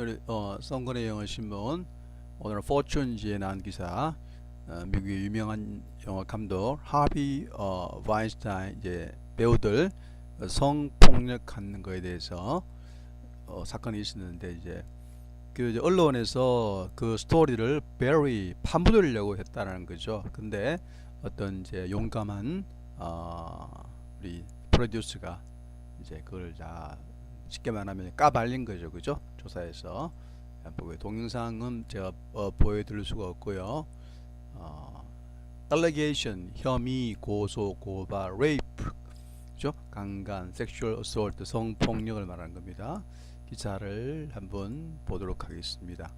오늘 어, 성건의 영어 신문 오늘 포춘지에 나온 기사 어, 미국의 유명한 영화 감독 하비 어, 와인스타인 이제 배우들 어, 성폭력하는 거에 대해서 어, 사건이 있었는데 이제 그 이제 언론에서 그 스토리를 베리 파묻으려고 했다는 거죠. 근데 어떤 이제 용감한 어, 우리 프로듀스가 이제 그걸 다 쉽게 말하면 까발린 거죠, 그죠? 조사에서 보고 동영상은 제가 어, 보여드릴 수가 없고요. 어, allegation 혐의 고소 고발 rape 그죠? 강간 sexual assault 성폭력을 말하는 겁니다. 기사를 한번 보도록 하겠습니다.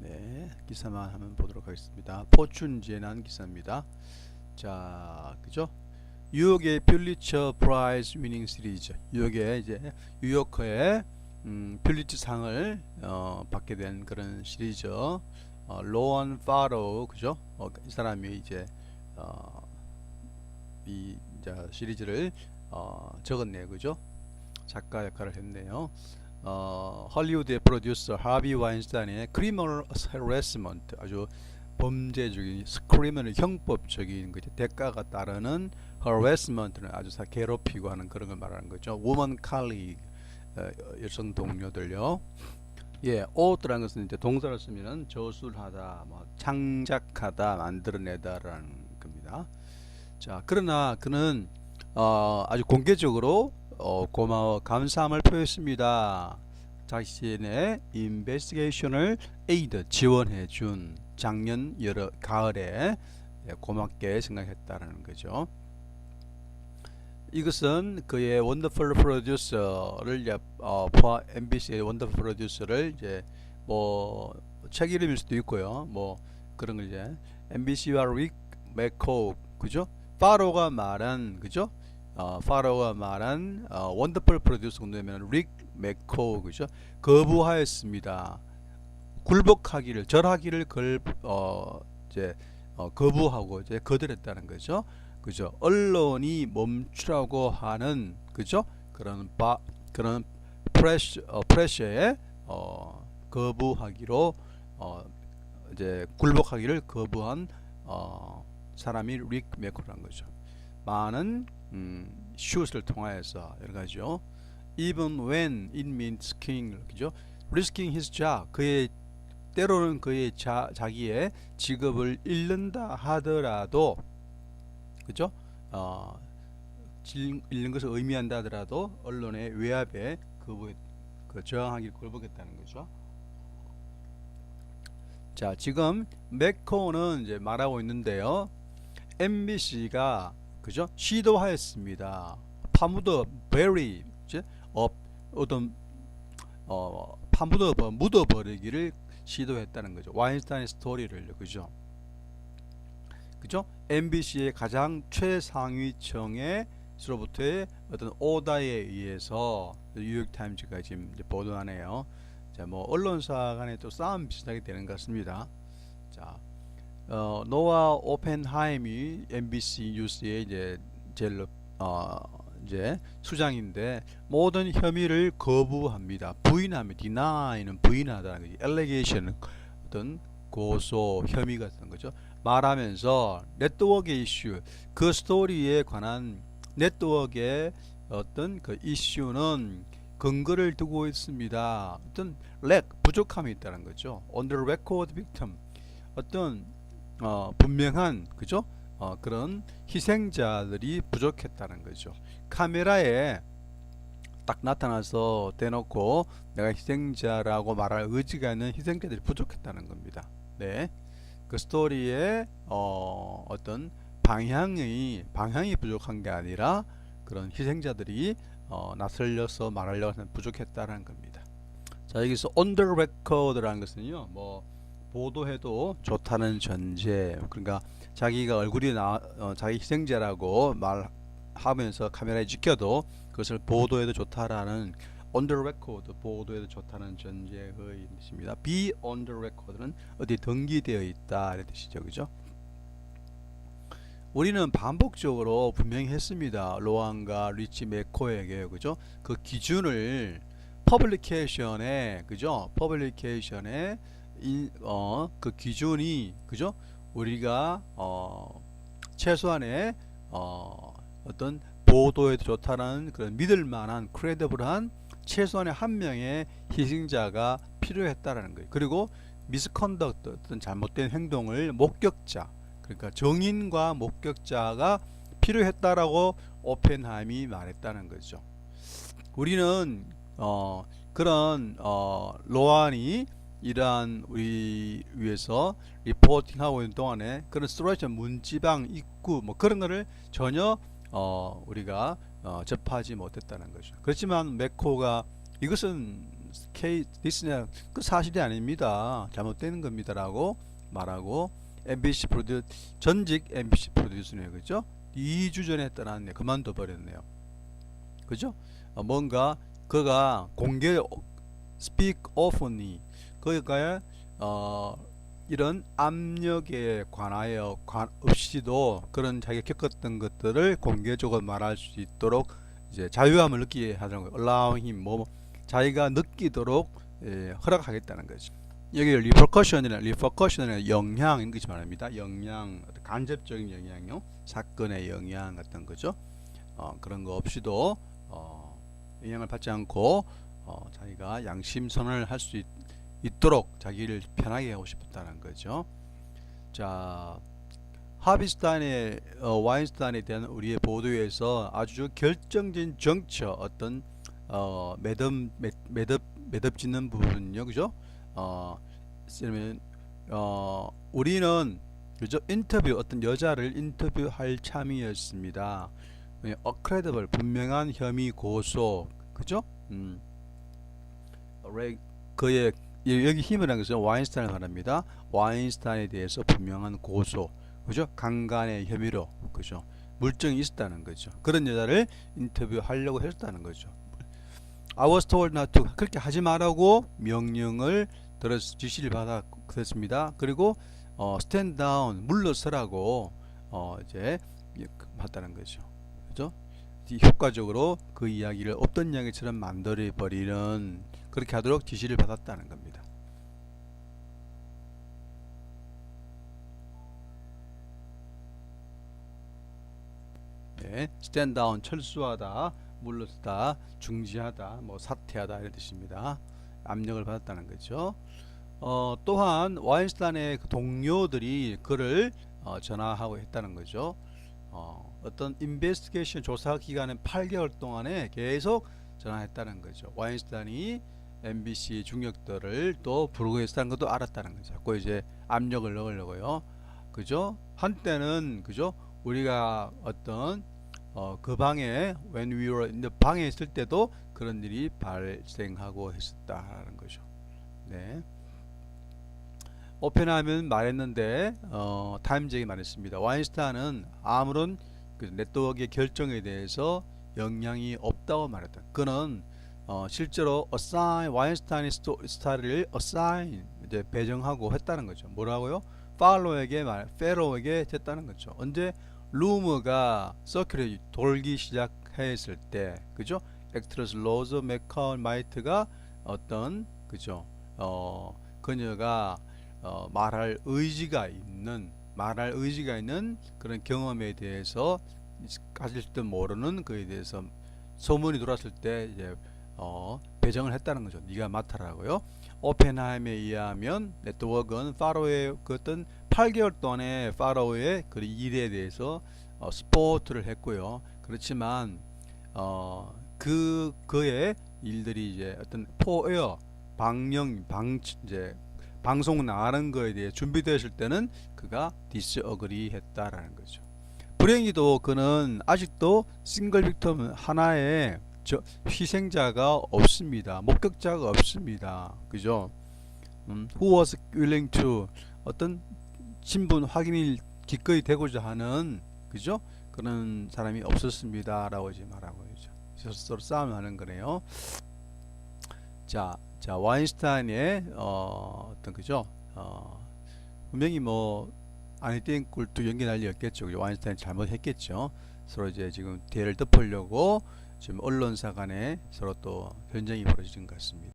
네, 기사만 한번 보도록 하겠습니다. 포춘지에 난 기사입니다. 자, 그죠? 뉴욕의 퓰리처 프라이즈 위닝 시리즈. 뉴욕의 이제 뉴요커의 음, 퓰리처 상을 어, 받게 된 그런 시리즈. 어, 로언 파로 그죠? 어, 이 사람이 이제 어, 이 이제 시리즈를 어, 적었네요, 그죠? 작가 역할을 했네요. 어, 헐리우드의 프로듀서 하비 와인스타인의 크리미널 헤레스먼트 아주 범죄적인 스크리미널 형법적인 그 대가가 따르는 harassment는 아주 사 괴롭히고 하는 그런 걸 말하는 거죠. woman colleague 어, 여성 동료들요. 예, auth라는 것은 이제 동사를 쓰면은 저술하다, 뭐 창작하다, 만들어내다라는 겁니다. 자, 그러나 그는 어, 아주 공개적으로 어, 고마워 감사함을 표했습니다. 자신의 인베스티게이션을 에이드 지원해 준 작년 여러 가을에 예, 고맙게 생각했다라는 거죠. 이것은 그의 원더풀 프로듀서를 이제 어, 포 MBC의 원더풀 프로듀서를 이제 뭐 책 이름일 수도 있고요. 뭐 그런 걸 이제 MBC와 릭 맥코 그죠? 파로가 말한 그죠? 어, 파로가 말한 어, 원더풀 프로듀서 정도면 릭 맥코 그죠? 거부하였습니다. 굴복하기를 절하기를 걸 어, 이제 어, 거부하고 이제 거절했다는 거죠. 그죠? 언론이 멈추라고 하는 그죠? 그런 바 그런 프레셔 어, 프레셔에 어, 거부하기로 어, 이제 굴복하기를 거부한 어, 사람이 릭 메코라는 거죠. 많은 음, 슛을 통하여서 여러 가지죠. Even when it means king, 그죠? Risking his job, 그의 때로는 그의 자, 자기의 직업을 잃는다 하더라도 그죠? 어, 질- 잃는 것을 의미한다 하더라도 언론의 외압에 거부, 그 저항하기를 굴복했다는 거죠. 자, 지금 맥코는 이제 말하고 있는데요. MBC가 그죠? 시도하였습니다. 파묻어 베리 어, 어떤 어, 파묻어 버- 묻어버리기를 시도했다는 거죠. 와인스타인 스토리를 그죠? 그죠? MBC의 가장 최상위층의 서로부터의 어떤 오다에 의해서 뉴욕 타임즈가 지금 보도하네요. 자, 뭐 언론사 간에 또 싸움 비슷하게 되는 것 같습니다. 자, 어, 노아 오펜하임이 MBC 뉴스의 이제 제일 어, 이제 수장인데 모든 혐의를 거부합니다. 부인합니다. deny는 부인하다는 거지. allegation 어떤 고소 혐의 같은 거죠. 말하면서 네트워크 이슈 그 스토리에 관한 네트워크의 어떤 그 이슈는 근거를 두고 있습니다. 어떤 렉 부족함이 있다는 거죠. on the record victim 어떤 어, 분명한 그죠? 어, 그런 희생자들이 부족했다는 거죠. 카메라에 딱 나타나서 대놓고 내가 희생자라고 말할 의지가 있는 희생자들이 부족했다는 겁니다. 네. 그 스토리의 어, 어떤 방향이 방향이 부족한 게 아니라 그런 희생자들이 어, 나설려서 말하려고 하는 부족했다는 겁니다. 자 여기서 the record라는 것은요, 뭐 보도해도 좋다는 전제. 그러니까 자기가 얼굴이 나 어, 자기 희생자라고 말하면서 카메라에 찍혀도 그것을 보도해도 좋다라는 on the record 보도해도 좋다는 전제의 뜻입니다. be on the record는 어디 등기되어 있다 이런 뜻이죠, 그죠? 우리는 반복적으로 분명히 했습니다. 로안과 리치 메코에게 그죠? 그 기준을 퍼블리케이션에 그죠? 퍼블리케이션에 어 그 기준이 그죠? 우리가 어 최소한의 어 어떤 보도에 좋다는 그런 믿을 만한 크레디블한 최소한의 한 명의 희생자가 필요했다라는 거예요. 그리고 미스컨덕트 어떤 잘못된 행동을 목격자 그러니까 정인과 목격자가 필요했다라고 오펜하임이 말했다는 거죠. 우리는 어 그런 어 로안이 이러한 우리 위해서 리포팅하고 있는 동안에 그런 스트레이션 문지방 입구 뭐 그런 거를 전혀 어 우리가 어 접하지 못했다는 거죠. 그렇지만 메코가 이것은 케이 디스냐 그 사실이 아닙니다. 잘못되는 겁니다라고 말하고 MBC 프로듀 전직 MBC 프로듀서네요, 그죠? 2주 전에 떠났네, 그만둬 버렸네요, 그죠? 어, 뭔가 그가 공개 speak openly 그가 어 이런 압력에 관하여 관 없이도 그런 자기가 겪었던 것들을 공개적으로 말할 수 있도록 이제 자유함을 느끼게 하는 거예요. allowing 뭐 자기가 느끼도록 예, 허락하겠다는 거죠. 여기 리퍼커션이나 리퍼커션의 영향인 것이 말합니다. 영향, 간접적인 영향요, 사건의 영향 같은 거죠. 어, 그런 거 없이도 어, 영향을 받지 않고 어, 자기가 양심 선언을 할 수 있 도록 자기를 편하게 하고 싶었다는 거죠. 자, 하비스탄의 어, 와인스탄에 대한 우리의 보도에서 아주 결정적인 정처 어떤 어, 매듭 매, 매듭 매듭 짓는 부분요, 그죠? 어, 그러면 어, 우리는 그죠? 인터뷰 어떤 여자를 인터뷰할 참이었습니다. 어크레더블 분명한 혐의 고소, 그죠? 음. 레, 그의 여기 힘이라는 것은 와인스타인을 말합니다. 와인스타인에 대해서 분명한 고소, 그죠? 강간의 혐의로, 그죠? 물증이 있었다는 거죠. 그런 여자를 인터뷰하려고 했다는 거죠. I was told not to 그렇게 하지 말라고 명령을 들었 지시를 받아 그랬습니다. 그리고 어, 스탠 다운 물러서라고 어, 이제 했다는 거죠. 그죠? 효과적으로 그 이야기를 없던 이야기처럼 만들어 버리는 그렇게 하도록 지시를 받았다는 겁니다. 네, 스탠 다운 철수하다, 물러서다, 중지하다, 뭐 사퇴하다 이런 뜻입니다. 압력을 받았다는 거죠. 어, 또한 와인스탄의 그 동료들이 그를 어, 전화하고 했다는 거죠. 어, 어떤 인베스티게이션 조사 기간은 8개월 동안에 계속 전화했다는 거죠. 와인스탄이 MBC 중역들을 또 부르고 있다는 것도 알았다는 거죠. 자꾸 이제 압력을 넣으려고요. 그죠? 한때는 그죠? 우리가 어떤 어, 그 방에 when we were in 방에 있을 때도 그런 일이 발생하고 했었다는 거죠. 네. 오펜하면 말했는데 어, 타임즈에게 말했습니다. 와인스타는 아무런 그 네트워크의 결정에 대해서 영향이 없다고 말했다. 그는 어, 실제로 assign 와인스타인의 스타일을 assign 이제 배정하고 했다는 거죠. 뭐라고요? 팔로에게 말, 페로에게 됐다는 거죠. 언제 루머가 서큘이 돌기 시작했을 때, 그죠? 액트러스 로즈 맥카운 마이트가 어떤 그죠? 어, 그녀가 어, 말할 의지가 있는 말할 의지가 있는 그런 경험에 대해서 가질 듯 모르는 그에 대해서 소문이 돌았을 때 이제 어, 배정을 했다는 거죠. 네가 맡아라고요. 오펜하임에 의하면 네트워크는 파로의 그 어떤 8개월 동안의 파로의 그 일에 대해서 어, 스포트를 했고요. 그렇지만 어, 그 그의 일들이 이제 어떤 포에어 방영 방 이제 방송 나가는 거에 대해 준비되었을 때는 그가 디스어그리 했다라는 거죠. 불행히도 그는 아직도 싱글 빅텀 하나의 저 희생자가 없습니다. 목격자가 없습니다. 그죠? 음, who was willing to 어떤 신분 확인이 기꺼이 되고자 하는 그죠? 그런 사람이 없었습니다라고 이제 말하고 있죠. 서로 싸움하는 거네요. 자, 자 와인스타인의 어, 어떤 그죠? 어, 분명히 뭐 아니땡 꿀도 연기 난리였겠죠. 와인스타인 잘못했겠죠. 서로 이제 지금 대를 덮으려고 지금 언론사 간에 서로 또 전쟁이 벌어지는 것 같습니다.